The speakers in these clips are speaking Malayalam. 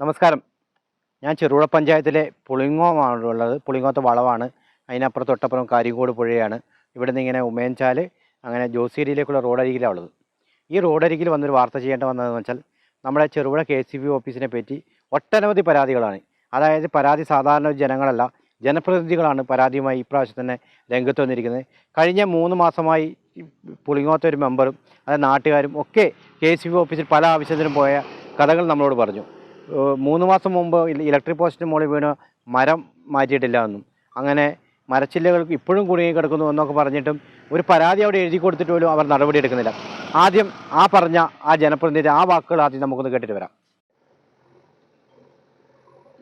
നമസ്കാരം. ഞാൻ ചെറുപുഴ പഞ്ചായത്തിലെ പുളിങ്ങോമാണ് ഉള്ളത്. പുളിങ്ങോത്തെ വളവാണ്. അതിനപ്പുറം തൊട്ടപ്പുറം കാര്യങ്കോട് പുഴയാണ്. ഇവിടെ നിന്ന് ഇങ്ങനെ ഉമേൻചാൽ അങ്ങനെ ജോസേരിയിലേക്കുള്ള റോഡരികിലാണ് ഉള്ളത്. ഈ റോഡരികിൽ വന്നൊരു വാർത്ത ചെയ്യേണ്ട വന്നതെന്ന് വെച്ചാൽ നമ്മുടെ ചെറുപുഴ കെ സി ബി ഓഫീസിനെ പറ്റി ഒട്ടനവധി പരാതികളാണ്. അതായത് പരാതി സാധാരണ ജനങ്ങളല്ല ജനപ്രതിനിധികളാണ് പരാതിയുമായി ഇപ്രാവശ്യം തന്നെ രംഗത്ത് വന്നിരിക്കുന്നത്. കഴിഞ്ഞ മൂന്ന് മാസമായി പുളിങ്ങോത്ത ഒരു മെമ്പറും അതായത് നാട്ടുകാരും ഒക്കെ കെ എസ് ഓഫീസിൽ പല ആവശ്യത്തിനും പോയ കഥകൾ നമ്മളോട് പറഞ്ഞു. മൂന്ന് മാസം മുമ്പ് ഇലക്ട്രിക് പോസ്റ്റിന് മുകളിൽ വീണ് മരം മാറ്റിയിട്ടില്ല എന്നും. അങ്ങനെ മരച്ചില്ലകൾ ഇപ്പോഴും കുടുങ്ങി കിടക്കുന്നു എന്നൊക്കെ പറഞ്ഞിട്ടും ഒരു പരാതി അവിടെ എഴുതി കൊടുത്തിട്ട് പോലും അവർ നടപടി എടുക്കുന്നില്ല. ആദ്യം ആ പറഞ്ഞ ആ ജനപ്രതിനിധി ആ വാക്കുകൾ ആദ്യം നമുക്കൊന്ന് കേട്ടിട്ട് വരാം.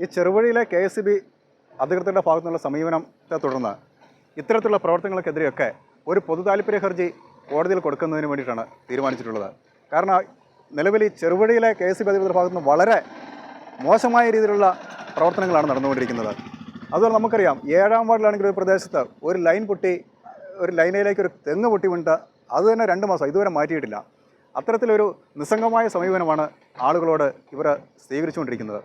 ഈ ചെറുവഴിയിലെ കെ എസ് ബി അധികൃതരുടെ ഭാഗത്തു നിന്നുള്ള സമീപനത്തെ തുടർന്ന് ഇത്തരത്തിലുള്ള പ്രവർത്തനങ്ങൾക്കെതിരെയൊക്കെ ഒരു പൊതു താല്പര്യ ഹർജി കോടതിയിൽ കൊടുക്കുന്നതിന് വേണ്ടിയിട്ടാണ് തീരുമാനിച്ചിട്ടുള്ളത്. കാരണം നിലവിൽ ഈ ചെറുവഴിയിലെ കെ എസ് ബി അധികൃതരുടെ ഭാഗത്തു നിന്ന് വളരെ മോശമായ രീതിയിലുള്ള പ്രവർത്തനങ്ങളാണ് നടന്നുകൊണ്ടിരിക്കുന്നത്. അതുപോലെ നമുക്കറിയാം ഏഴാം വാർഡിലാണെങ്കിൽ ഒരു പ്രദേശത്ത് ഒരു ലൈൻ പൊട്ടി ഒരു ലൈനയിലേക്ക് ഒരു തെങ്ങ് പൊട്ടി വീണിട്ട് അത് തന്നെ രണ്ട് മാസം ഇതുവരെ മാറ്റിയിട്ടില്ല. അത്തരത്തിലൊരു നിസ്സംഗമായ സമീപനമാണ് ആളുകളോട് ഇവർ സ്വീകരിച്ചുകൊണ്ടിരിക്കുന്നത്.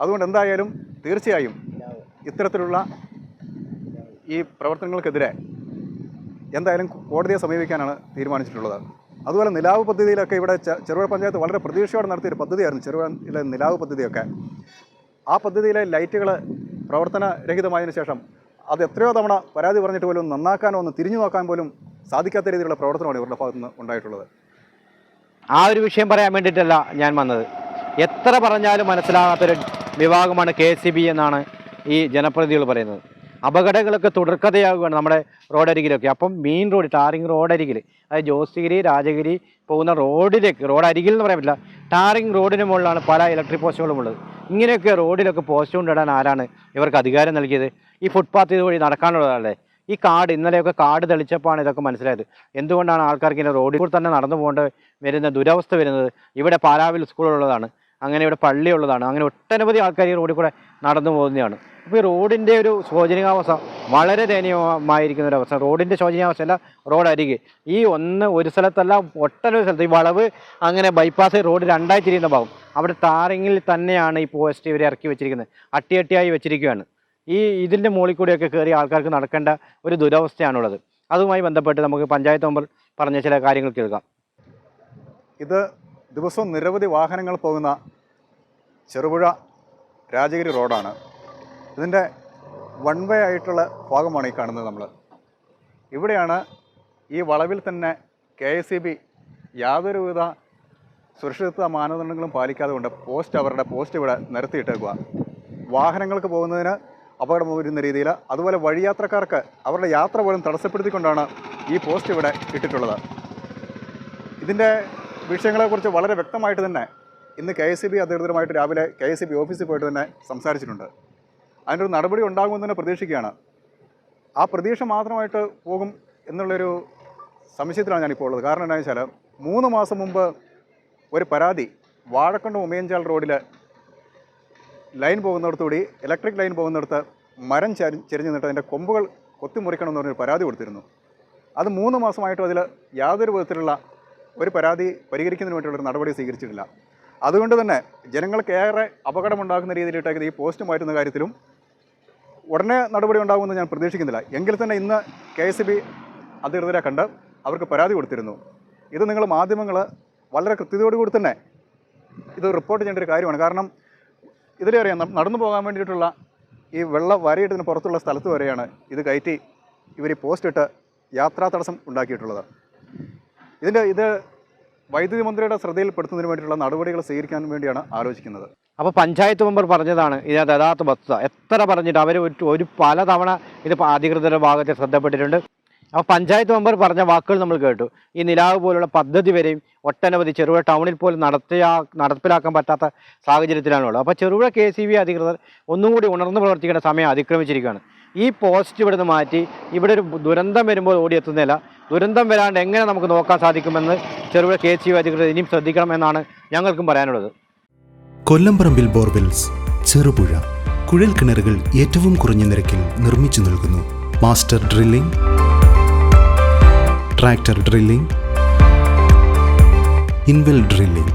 അതുകൊണ്ട് എന്തായാലും തീർച്ചയായും ഇത്തരത്തിലുള്ള ഈ പ്രവർത്തനങ്ങൾക്കെതിരെ എന്തായാലും കോടതിയെ സമീപിക്കാനാണ് തീരുമാനിച്ചിട്ടുള്ളത്. അതുപോലെ നിലാവ് പദ്ധതിയിലൊക്കെ ഇവിടെ ചെറുപുഴ പഞ്ചായത്ത് വളരെ പ്രതീക്ഷയോടെ നടത്തിയൊരു പദ്ധതിയായിരുന്നു. ചെറുപുഴയിലെ നിലാവ് പദ്ധതിയൊക്കെ. ആ പദ്ധതിയിലെ ലൈറ്റുകൾ പ്രവർത്തനരഹിതമായതിനു ശേഷം അത് എത്രയോ തവണ പരാതി പറഞ്ഞിട്ട് പോലും നന്നാക്കാനോ ഒന്ന് തിരിഞ്ഞു നോക്കാൻ പോലും സാധിക്കാത്ത രീതിയിലുള്ള പ്രവർത്തനമാണ് ഇവരുടെ ഭാഗത്തുനിന്ന് ഉണ്ടായിട്ടുള്ളത്. ആ ഒരു വിഷയം പറയാൻ വേണ്ടിയിട്ടല്ല ഞാൻ വന്നത്. എത്ര പറഞ്ഞാലും മനസ്സിലാകാത്തൊരു വിഭാഗമാണ് കെ സി ബി എന്നാണ് ഈ ജനപ്രതിനിധികൾ പറയുന്നത്. അപകടങ്ങളൊക്കെ തുടർക്കഥയാകുകയാണ് നമ്മുടെ റോഡരികിലൊക്കെ. അപ്പം മെയിൻ റോഡ് ടാറിങ് റോഡരികിൽ അതായത് ജോസ്ഗിരി രാജഗിരി പോകുന്ന റോഡിലേക്ക് റോഡ് അരികിൽ എന്ന് പറയാൻ പറ്റില്ല ടാറിങ് റോഡിന് മുകളിലാണ് പല ഇലക്ട്രിക് പോസ്റ്റുകളും ഉള്ളത്. ഇങ്ങനെയൊക്കെ റോഡിലൊക്കെ പോസ്റ്റ് കൊണ്ടിടാൻ ആരാണ് ഇവർക്ക് അധികാരം നൽകിയത്? ഈ ഫുട്പാത്ത് ഇതുവഴി നടക്കാനുള്ളതല്ലേ ഈ കാട് ഇന്നലെയൊക്കെ കാട് തെളിച്ചപ്പോഴാണ് ഇതൊക്കെ മനസ്സിലായത്. എന്തുകൊണ്ടാണ് ആൾക്കാർക്ക് ഇങ്ങനെ റോഡിൽ തന്നെ നടന്നു പോകേണ്ട വരുന്ന ദുരവസ്ഥ വരുന്നത്? ഇവിടെ പാലാവിൽ സ്കൂളുള്ളതാണ് അങ്ങനെ ഇവിടെ പള്ളിയുള്ളതാണ്. അങ്ങനെ ഒട്ടനവധി ആൾക്കാർ ഈ റോഡിൽ കൂടെ നടന്നു പോകുന്നതാണ്. അപ്പോൾ ഈ റോഡിന്റെ ഒരു ശോചനീയാവസ്ഥ വളരെ ദയനീയമായിരിക്കുന്ന ഒരു അവസ്ഥ റോഡിന്റെ ശോചനീയാവസ്ഥ അല്ല റോഡ് അരികെ. ഈ ഒന്ന് ഒരു സ്ഥലത്തല്ല ഒട്ടനവധി സ്ഥലത്ത് ഈ വളവ് അങ്ങനെ ബൈപ്പാസ് റോഡ് രണ്ടായി തിരിയുന്ന ഭാഗം. അവിടെ താറിങ്ങിൽ തന്നെയാണ് ഈ പോസ്റ്റ് ഇവർ ഇറക്കി വെച്ചിരിക്കുന്നത്. അട്ടിയട്ടിയായി വെച്ചിരിക്കുകയാണ്. ഈ ഇതിന്റെ മുകളിൽ കൂടിയൊക്കെ കയറി ആൾക്കാർക്ക് നടക്കേണ്ട ഒരു ദുരവസ്ഥയാണുള്ളത്. അതുമായി ബന്ധപ്പെട്ട് നമുക്ക് പഞ്ചായത്ത് മെമ്പർ പറഞ്ഞ ചില കാര്യങ്ങൾ കേൾക്കാം. ഇത് ദിവസവും നിരവധി വാഹനങ്ങൾ പോകുന്ന ചെറുപുഴ രാജഗിരി റോഡാണ്. ഇതിന്റെ വൺ വേ ആയിട്ടുള്ള ഭാഗമാണ് ഈ കാണുന്നത് നമ്മൾ ഇവിടെയാണ് ഈ വളവിൽ തന്നെ കെ എസ് ഇ ബി യാതൊരുവിധ സുരക്ഷിതത്വ മാനദണ്ഡങ്ങളും പാലിക്കാതെ കൊണ്ട് പോസ്റ്റ് അവരുടെ പോസ്റ്റ് ഇവിടെ നിരത്തിയിട്ടേക്കുക വാഹനങ്ങൾക്ക് പോകുന്നതിന് അപകടം വരുന്ന രീതിയിൽ അതുപോലെ വഴിയാത്രക്കാർക്ക് അവരുടെ യാത്ര പോലും തടസ്സപ്പെടുത്തിക്കൊണ്ടാണ് ഈ പോസ്റ്റ് ഇവിടെ ഇട്ടിട്ടുള്ളത്. ഇതിന്റെ വിഷയങ്ങളെക്കുറിച്ച് വളരെ വ്യക്തമായിട്ട് തന്നെ ഇന്ന് കെ എസ് സി ബി അധികൃതരുമായിട്ട് രാവിലെ കെ എസ് സി ബി ഓഫീസിൽ പോയിട്ട് തന്നെ സംസാരിച്ചിട്ടുണ്ട്. അതിനൊരു നടപടി ഉണ്ടാകുമെന്ന് തന്നെ പ്രതീക്ഷിക്കുകയാണ്. ആ പ്രതീക്ഷ മാത്രമായിട്ട് പോകും എന്നുള്ളൊരു സംശയത്തിലാണ് ഞാനിപ്പോൾ ഉള്ളത് കാരണം എന്താണെന്ന് വെച്ചാൽ മൂന്ന് മാസം മുമ്പ് ഒരു പരാതി വാഴക്കണ്ടം ഉമയഞ്ചാൽ റോഡിൽ ലൈൻ പോകുന്നിടത്തുകൂടി ഇലക്ട്രിക് ലൈൻ പോകുന്നിടത്ത് മരം ചരി ചെരിഞ്ഞ് നിന്നിട്ട് അതിന്റെ കൊമ്പുകൾ കൊത്തിമുറിക്കണമെന്ന് പറഞ്ഞൊരു പരാതി കൊടുത്തിരുന്നു. അത് മൂന്ന് മാസമായിട്ടും അതിൽ യാതൊരു വിധത്തിലുള്ള ഒരു പരാതി പരിഹരിക്കുന്നതിന് വേണ്ടിയുള്ള നടപടി സ്വീകരിച്ചിട്ടില്ല. അതുകൊണ്ട് തന്നെ ജനങ്ങൾക്ക് ഏറെ അപകടമുണ്ടാക്കുന്ന രീതിയിലിട്ടേക്കുന്ന ഈ പോസ്റ്റ് മാറ്റുന്ന കാര്യത്തിലും ഉടനെ നടപടി ഉണ്ടാകുമെന്ന് ഞാൻ പ്രതീക്ഷിക്കുന്നില്ല. എങ്കിൽ തന്നെ ഇന്ന് കെ എസ് ബി അധികൃതരെ കണ്ട് അവർക്ക് പരാതി കൊടുത്തിരുന്നു. ഇത് നിങ്ങൾ മാധ്യമങ്ങൾ വളരെ കൃത്യതയോടുകൂടി തന്നെ ഇത് റിപ്പോർട്ട് ചെയ്യേണ്ട ഒരു കാര്യമാണ്. കാരണം ഇതിലെ അറിയാം നടന്നു പോകാൻ വേണ്ടിയിട്ടുള്ള ഈ വെള്ള വരയിട്ടതിന് പുറത്തുള്ള സ്ഥലത്ത് വരെയാണ് ഇത് കയറ്റി ഇവർ പോസ്റ്റ് ഇട്ട് യാത്രാ തടസ്സം ഉണ്ടാക്കിയിട്ടുള്ളത്. ഇതിന്റെ ഇത് വൈദ്യുതി മന്ത്രിയുടെ ശ്രദ്ധയിൽപ്പെടുത്തുന്നതിന് വേണ്ടിയിട്ടുള്ള നടപടികൾ സ്വീകരിക്കാൻ വേണ്ടിയാണ് ആലോചിക്കുന്നത്. അപ്പോൾ പഞ്ചായത്ത് മെമ്പർ പറഞ്ഞതാണ് ഇതിനകത്ത് യഥാർത്ഥ വസ്തുത. എത്ര പറഞ്ഞിട്ട് അവർ ഒരു ഒരു പലതവണ ഇത് അധികൃതരുടെ ഭാഗത്ത് ശ്രദ്ധപ്പെട്ടിട്ടുണ്ട്. അപ്പോൾ പഞ്ചായത്ത് മെമ്പർ പറഞ്ഞ വാക്കുകൾ നമ്മൾ കേട്ടു. ഈ നിലാവ് പോലുള്ള പദ്ധതി വരെയും ഒട്ടനവധി ചെറുപുഴ ടൗണിൽ പോലും നടത്തിയാ നടപ്പിലാക്കാൻ പറ്റാത്ത സാഹചര്യത്തിലാണുള്ളത്. അപ്പോൾ ചെറുപുഴ കെ സി ബി അധികൃതർ ഒന്നും കൂടി ഉണർന്നു പ്രവർത്തിക്കേണ്ട സമയം അതിക്രമിച്ചിരിക്കുകയാണ്. ഈ പോസ്റ്റ് ഇവിടുന്ന് മാറ്റി ഇവിടെ ഒരു ദുരന്തം വരുമ്പോൾ ഓടിയെത്തുന്നില്ല ദുരന്തം വരാണ്ട് എങ്ങനെ നമുക്ക് നോക്കാൻ സാധിക്കുമെന്ന് ചെറുപുഴ കെ സി അധികൃതർ ഇനിയും ശ്രദ്ധിക്കണം എന്നാണ് ഞങ്ങൾക്കും പറയാനുള്ളത്. കൊല്ലംപറമ്പിൽ ബോർവെൽസ് ചെറുപുഴ കുഴൽ കിണറുകൾ ഏറ്റവും കുറഞ്ഞ നിരക്കിൽ നിർമ്മിച്ചു നൽകുന്നു. Master drilling tractor drilling inwell drilling.